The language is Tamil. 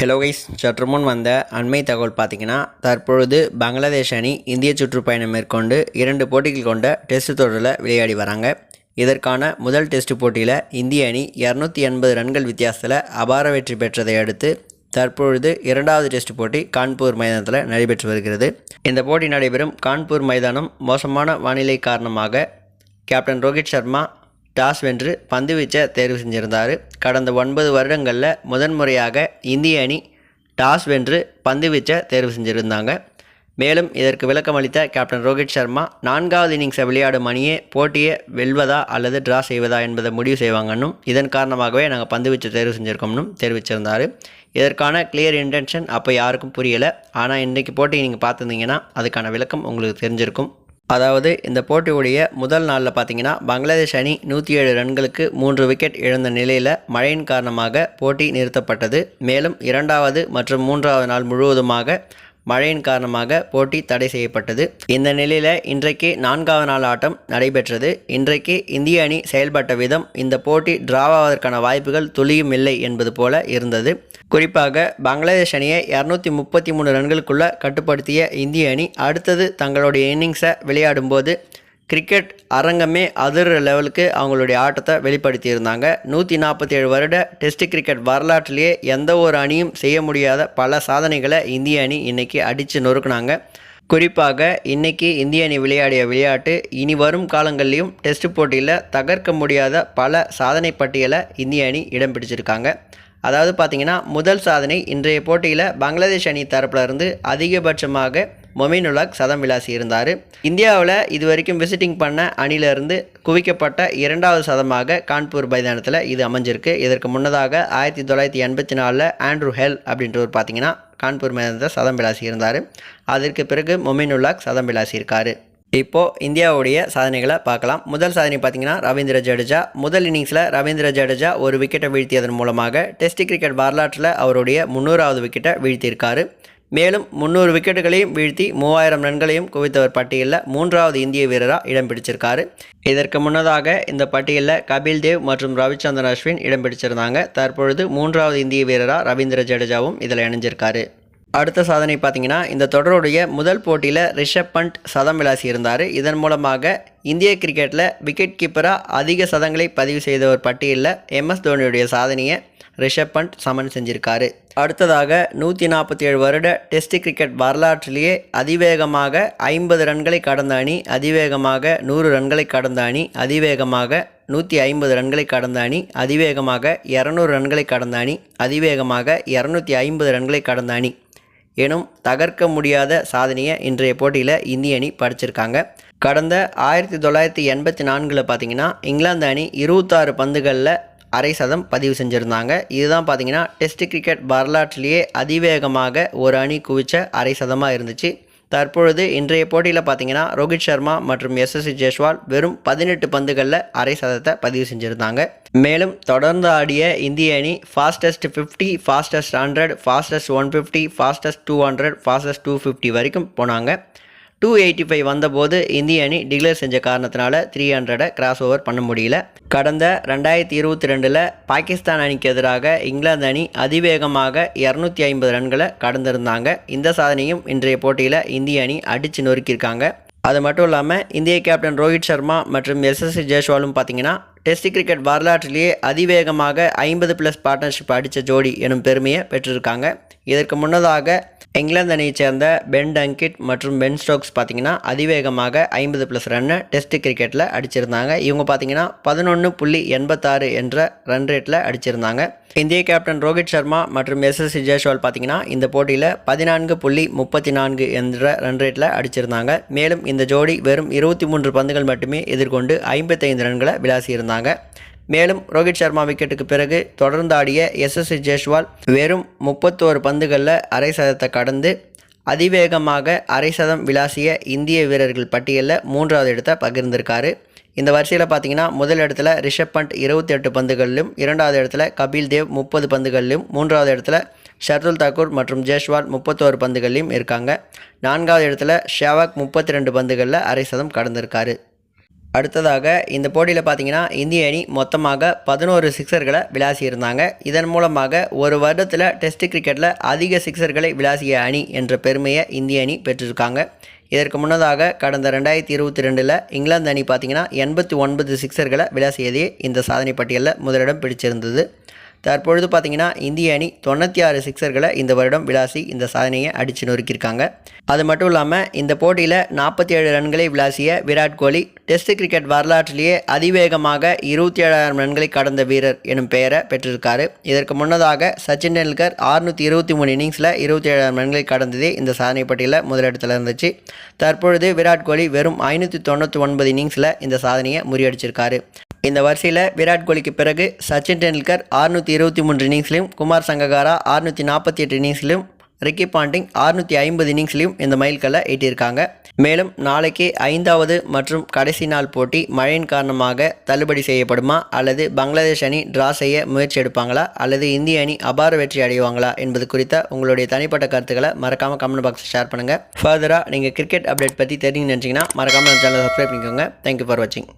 ஹலோ கைஸ் சற்று முன் வந்த அண்மை தகவல் பார்த்தீங்கன்னா தற்பொழுது பங்களாதேஷ் அணி இந்திய சுற்றுப்பயணம் மேற்கொண்டு இரண்டு போட்டிகள் கொண்ட டெஸ்ட் தொடரில் விளையாடி வராங்க. இதற்கான முதல் டெஸ்ட் போட்டியில் இந்திய அணி இரநூத்தி எண்பது ரன்கள் வித்தியாசத்தில் அபார வெற்றி பெற்றதை அடுத்து தற்பொழுது இரண்டாவது டெஸ்ட் போட்டி கான்பூர் மைதானத்தில் நடைபெற்று வருகிறது. இந்த போட்டி நடைபெறும் கான்பூர் மைதானம் மோசமான வானிலை காரணமாக கேப்டன் ரோஹித் சர்மா டாஸ் வென்று பந்து வீச்சை தேர்வு செஞ்சிருந்தார். கடந்த ஒன்பது வருடங்களில் முதன்முறையாக இந்திய அணி டாஸ் வென்று பந்து வீச்சை தேர்வு செஞ்சுருந்தாங்க. மேலும் இதற்கு விளக்கமளித்த கேப்டன் ரோஹித் சர்மா நான்காவது இன்னிங்ஸை விளையாடும் அணியே போட்டியை வெல்வதா அல்லது டிரா செய்வதா என்பதை முடிவு செய்வாங்கன்னும் இதன் காரணமாகவே நாங்கள் பந்து வீச்சை தேர்வு செஞ்சுருக்கோம்னும் தெரிவிச்சிருந்தார். இதற்கான கிளியர் இன்டென்ஷன் அப்போ யாருக்கும் புரியலை. ஆனால் இன்றைக்கு போட்டி நீங்கள் பார்த்துருந்தீங்கன்னா அதுக்கான விளக்கம் உங்களுக்கு தெரிஞ்சிருக்கும். அதாவது இந்த போட்டியுடைய முதல் நாளில் பார்த்தீங்கன்னா பங்களாதேஷ் அணி நூற்றி ஏழு ரன்களுக்கு மூன்று விக்கெட் இழந்த நிலையில் மழையின் காரணமாக போட்டி நிறுத்தப்பட்டது. மேலும் இரண்டாவது மற்றும் மூன்றாவது நாள் முழுவதுமாக மழையின் காரணமாக போட்டி தடை செய்யப்பட்டது. இந்த நிலையில் இன்றைக்கு நான்காவது நாள் ஆட்டம் நடைபெற்றது. இன்றைக்கு இந்திய அணி செயல்பட்ட விதம் இந்த போட்டி டிராவாவதற்கான வாய்ப்புகள் துளியும் இல்லை என்பது போல இருந்தது. குறிப்பாக பங்களாதேஷ் அணியை இரநூத்தி முப்பத்தி மூணு ரன்களுக்குள்ள கட்டுப்படுத்திய இந்திய அணி அடுத்தது தங்களுடைய இன்னிங்ஸை விளையாடும்போது கிரிக்கெட் அரங்கமே அதிர லெவலுக்கு அவங்களுடைய ஆட்டத்தை வெளிப்படுத்தியிருந்தாங்க. நூற்றி நாற்பத்தி ஏழு வருட டெஸ்ட் கிரிக்கெட் வரலாற்றிலேயே எந்த ஒரு அணியும் செய்ய முடியாத பல சாதனைகளை இந்திய அணி இன்றைக்கி அடித்து நொறுக்குனாங்க. குறிப்பாக இன்றைக்கி இந்திய அணி விளையாடிய விளையாட்டு இனி வரும் காலங்கள்லேயும் டெஸ்ட் போட்டியில் தகர்க்க முடியாத பல சாதனை பட்டியலை இந்திய அணி இடம் பிடிச்சிருக்காங்க. அதாவது பார்த்தீங்கன்னா முதல் சாதனை இன்றைய போட்டியில் பங்களாதேஷ் அணி தரப்பிலிருந்து அதிகபட்சமாக மொமினுலாக் சதம் விளாசி இருந்தார். இந்தியாவில் இது வரைக்கும் விசிட்டிங் பண்ண அணிலிருந்து குவிக்கப்பட்ட இரண்டாவது சதமாக கான்பூர் மைதானத்தில் இது அமைஞ்சிருக்கு. இதற்கு முன்னதாக ஆயிரத்தி தொள்ளாயிரத்தி எண்பத்தி நாலில் ஆண்ட்ரூ ஹெல் அப்படின்றவர் பார்த்தீங்கன்னா கான்பூர் மைதானத்தில் சதம் விளாசி இருந்தார். அதற்கு பிறகு மொமினுலாக் சதம் விளாசி இருக்கார். இப்போது இந்தியாவுடைய சாதனைகளை பார்க்கலாம். முதல் சாதனை பார்த்தீங்கன்னா ரவீந்திர ஜடேஜா. முதல் இன்னிங்ஸில் ரவீந்திர ஜடேஜா ஒரு விக்கெட்டை வீழ்த்தியதன் மூலமாக டெஸ்ட் கிரிக்கெட் வரலாற்றில் அவருடைய முந்நூறாவது விக்கெட்டை வீழ்த்தியிருக்காரு. மேலும் முந்நூறு விக்கெட்டுகளையும் வீழ்த்தி மூவாயிரம் ரன்களையும் குவித்தவர் பட்டியலில் மூன்றாவது இந்திய வீரராக இடம் பிடிச்சிருக்காரு. இதற்கு முன்னதாக இந்த பட்டியலில் கபில் தேவ் மற்றும் ரவிச்சந்திரன் அஸ்வின் இடம் பிடிச்சிருந்தாங்க. தற்பொழுது மூன்றாவது இந்திய வீரராக ரவீந்திர ஜடேஜாவும் இதில் இணைஞ்சிருக்காரு. அடுத்த சாதனை பார்த்தீங்கன்னா இந்த தொடருடைய முதல் போட்டியில் ரிஷப் பண்ட் சதம் விளாசி இருந்தார் இதன் மூலமாக இந்திய கிரிக்கெட்டில் விக்கெட் கீப்பராக அதிக சதங்களை பதிவு செய்த ஒரு பட்டியலில் எம்எஸ் தோனியுடைய சாதனையை ரிஷப் பண்ட் சமன் செஞ்சிருக்காரு. அடுத்ததாக நூற்றி நாற்பத்தி ஏழு வருட டெஸ்ட் கிரிக்கெட் வரலாற்றிலேயே அதிவேகமாக ஐம்பது ரன்களை கடந்த அணி அதிவேகமாக நூறு ரன்களை கடந்த அணி அதிவேகமாக நூற்றி ஐம்பது ரன்களை கடந்த அணி அதிவேகமாக இரநூறு ரன்களை கடந்த அணி அதிவேகமாக இரநூத்தி ஐம்பது ரன்களை கடந்த அணி. எனும் தகர்க்க முடியாத சாதனையை இன்றைய போட்டியில் இந்திய அணி படிச்சிருக்காங்க. கடந்த ஆயிரத்தி தொள்ளாயிரத்தி எண்பத்தி நான்கில் பார்த்தீங்கன்னா இங்கிலாந்து அணி இருபத்தாறு பந்துகளில் அரை சதம் பதிவு செஞ்சுருந்தாங்க. இதுதான் பார்த்தீங்கன்னா டெஸ்ட் கிரிக்கெட் வரலாற்றிலேயே அதிவேகமாக ஒரு அணி குவிச்ச அரை சதமாக இருந்துச்சு. தற்பொழுது இன்றைய போட்டியில் பார்த்தீங்கன்னா ரோஹித் சர்மா மற்றும் எஸ்எஸ்சி ஜெய்ஸ்வால் வெறும் பதினெட்டு பந்துகளில் அரை சதத்தை பதிவு செஞ்சுருந்தாங்க. மேலும் தொடர்ந்து ஆடிய இந்திய அணி fastest fifty fastest hundred fastest one fifty fastest two hundred fastest two fifty வரைக்கும் போனாங்க. டூ எயிட்டி ஃபைவ் வந்தபோது இந்திய அணி டிக்ளேர் செஞ்ச காரணத்தினால த்ரீ ஹண்ட்ரடை கிராஸ் ஓவர் பண்ண முடியல. கடந்த ரெண்டாயிரத்தி இருபத்தி ரெண்டில் பாகிஸ்தான் அணிக்கு எதிராக இங்கிலாந்து அணி அதிவேகமாக இரநூத்தி ஐம்பது ரன்களை கடந்திருந்தாங்க. இந்த சாதனையும் இன்றைய போட்டியில் இந்திய அணி அடித்து நொறுக்கியிருக்காங்க. அது மட்டும் இல்லாமல் இந்திய கேப்டன் ரோஹித் சர்மா மற்றும் எஸ்எஸ்சி ஜெய்ஸ்வாலும் பார்த்தீங்கன்னா டெஸ்ட் கிரிக்கெட் வரலாற்றிலேயே அதிவேகமாக ஐம்பது ப்ளஸ் பார்ட்னர்ஷிப் அடித்த ஜோடி எனும் பெருமையை பெற்றிருக்காங்க. இதற்கு முன்னதாக இங்கிலாந்து அணியைச் சேர்ந்த பென் டங்கிட் மற்றும் பென் ஸ்டோக்ஸ் பார்த்தீங்கன்னா அதிவேகமாக ஐம்பது ப்ளஸ் ரன்னை டெஸ்ட் கிரிக்கெட்டில் அடிச்சிருந்தாங்க. இவங்க பார்த்தீங்கன்னா பதினொன்று புள்ளி எண்பத்தாறு என்ற ரன் ரேட்டில் அடிச்சிருந்தாங்க. இந்திய கேப்டன் ரோஹித் சர்மா மற்றும் எஸ்எஸ்சி ஜெய்ஸ்வால் பார்த்தீங்கன்னா இந்த போட்டியில் பதினான்கு புள்ளி முப்பத்தி நான்கு என்ற ரன் ரேட்டில் அடிச்சிருந்தாங்க. மேலும் இந்த ஜோடி வெறும் இருபத்தி மூன்று பந்துகள் மட்டுமே எதிர்கொண்டு ஐம்பத்தைந்து ரன்களை விளாசியிருந்தாங்க. மேலும் ரோஹித் சர்மா விக்கெட்டுக்கு பிறகு தொடர்ந்து ஆடிய எஸ்எஸ்சி ஜெய்ஷ்வால் வெறும் முப்பத்தோரு பந்துகளில் அரை சதத்தை கடந்து அதிவேகமாக அரை சதம் விளாசிய இந்திய வீரர்கள் பட்டியலில் மூன்றாவது இடத்தை பகிர்ந்திருக்காரு. இந்த வரிசையில் பார்த்தீங்கன்னா முதல் இடத்துல ரிஷப் பண்ட் இருபத்தி எட்டு பந்துகளிலும் இரண்டாவது இடத்துல கபில் தேவ் முப்பது பந்துகளிலும் மூன்றாவது இடத்துல ஷர்துல் தாக்கூர் மற்றும் ஜெய்ஷ்வால் முப்பத்தோரு பந்துகளிலும் இருக்காங்க. நான்காவது இடத்துல ஷேவாக் முப்பத்தி ரெண்டு பந்துகளில் அரை சதம் கடந்திருக்காரு. அடுத்ததாக இந்த போட்டியில் பார்த்தீங்கன்னா இந்திய அணி மொத்தமாக பதினோரு சிக்சர்களை விளாசியிருந்தாங்க. இதன் மூலமாக ஒரு வருடத்தில் டெஸ்ட் கிரிக்கெட்டில் அதிக சிக்சர்களை விளாசிய அணி என்ற பெருமையை இந்திய அணி பெற்றிருக்காங்க. இதற்கு முன்னதாக கடந்த ரெண்டாயிரத்தி இருபத்தி ரெண்டில் இங்கிலாந்து அணி பார்த்தீங்கன்னா எண்பத்தி ஒன்பது சிக்சர்களை விளாசியதே இந்த சாதனை பட்டியலில் முதலிடம் பிடிச்சிருந்தது. தற்பொழுது பார்த்தீங்கன்னா இந்திய அணி தொண்ணூற்றி ஆறு சிக்சர்களை இந்த வருடம் விளாசி இந்த சாதனையை அடித்து நொறுக்கியிருக்காங்க. அது மட்டும் இல்லாமல் இந்த போட்டியில் நாற்பத்தி ஏழு ரன்களை விளாசிய விராட் கோலி டெஸ்ட் கிரிக்கெட் வரலாற்றிலேயே அதிவேகமாக இருபத்தி ஏழாயிரம் ரன்களை கடந்த வீரர் எனும் பெயரை பெற்றிருக்காரு. இதற்கு முன்னதாக சச்சின் டெண்டுல்கர் ஆறுநூற்றி இருபத்தி மூணு இன்னிங்ஸில் இருபத்தி ஏழாயிரம் ரன்களை கடந்ததே இந்த சாதனை பட்டியலில் முதலிடத்தில் இருந்துச்சு. தற்பொழுது விராட் கோலி வெறும் ஐநூற்றி தொண்ணூற்றி ஒன்பது இன்னிங்ஸில் இந்த சாதனையை முறியடிச்சிருக்காரு. இந்த வரிசையில் விராட் கோலிக்கு பிறகு சச்சின் டெண்டுல்கர் ஆறுநூற்றி இருபத்தி மூன்று இன்னிங்ஸ்லையும் குமார் சங்ககாரா ஆறுநூற்றி நாற்பத்தி எட்டு இன்னிங்ஸ்லையும் ரிக்கி பாண்டிங் ஆறுநூற்றி ஐம்பது இன்னிங்ஸ்லையும் இந்த மைல்கல்லை எட்டியிருக்காங்க. மேலும் நாளைக்கு ஐந்தாவது மற்றும் கடைசி நாள் போட்டி மழையின் காரணமாக தள்ளுபடி செய்யப்படுமா அல்லது பங்களாதேஷ் அணி டிரா செய்ய முயற்சி எடுப்பாங்களா அல்லது இந்திய அணி அபார வெற்றி அடைவாங்களா என்பது குறித்த உங்களுடைய தனிப்பட்ட கருத்துக்களை மறக்காமல் கமெண்ட் பாக்ஸில் ஷேர் பண்ணுங்கள் ஃபர்தராக நீங்கள் கிரிக்கெட் அப்டேட் பற்றி தெரிஞ்சு நினச்சிங்கன்னா மறக்காமல் சேனலை சப்ஸ்கிரைப் பண்ணிக்கோங்க. தேங்க்யூ ஃபார் வாட்சிங்